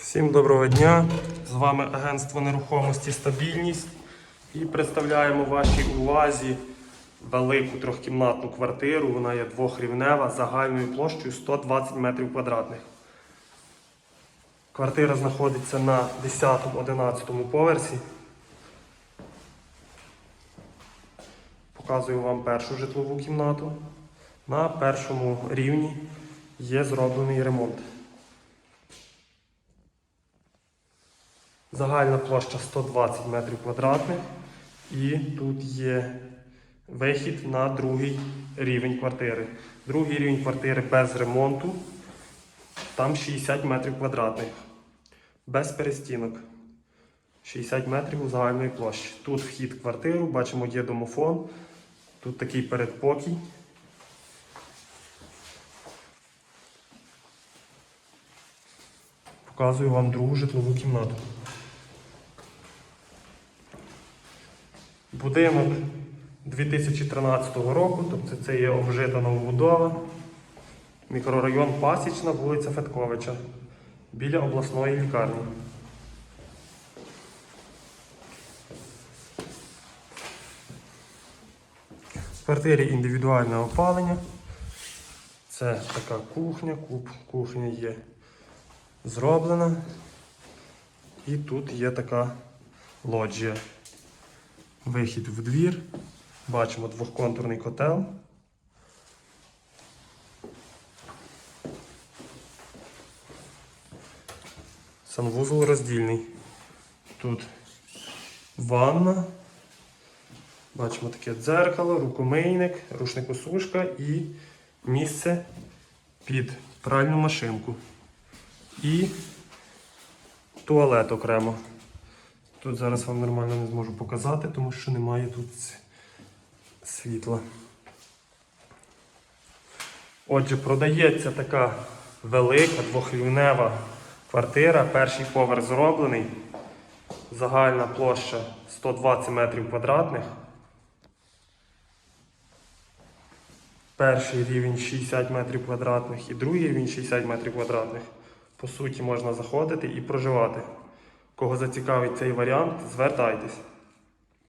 Всім доброго дня! З вами агентство нерухомості Стабільність і представляємо вашій увазі велику трьохкімнатну квартиру. Вона є двохрівнева загальною площею 120 метрів квадратних. Квартира знаходиться на 10-11 поверсі. Показую вам першу житлову кімнату. На першому рівні є зроблений ремонт. Загальна площа 120 метрів квадратних. І тут є вихід на другий рівень квартири. Другий рівень квартири без ремонту. Там 60 метрів квадратних. Без перестінок. 60 метрів у загальної площі. Тут вхід в квартиру, бачимо, є домофон. Тут такий передпокій. Показую вам другу житлову кімнату. Будинок 2013 року, тобто це є обжита новобудова. Мікрорайон Пасічна, вулиця Фетковича, біля обласної лікарні. В квартирі індивідуальне опалення. Це така кухня, кухня є зроблена. І тут є така лоджія. Вихід в двір. Бачимо двохконтурний котел. Санвузол роздільний. Тут ванна. Бачимо таке дзеркало, рукомийник, рушникосушка і місце під пральну машинку. І туалет окремо. Тут зараз вам нормально не зможу показати, тому що немає тут світла. Отже, продається така велика двохрівнева квартира. Перший поверх зроблений. Загальна площа 120 метрів квадратних. Перший рівень 60 метрів квадратних і другий рівень 60 метрів квадратних. По суті, можна заходити і проживати. Кого зацікавить цей варіант, звертайтесь.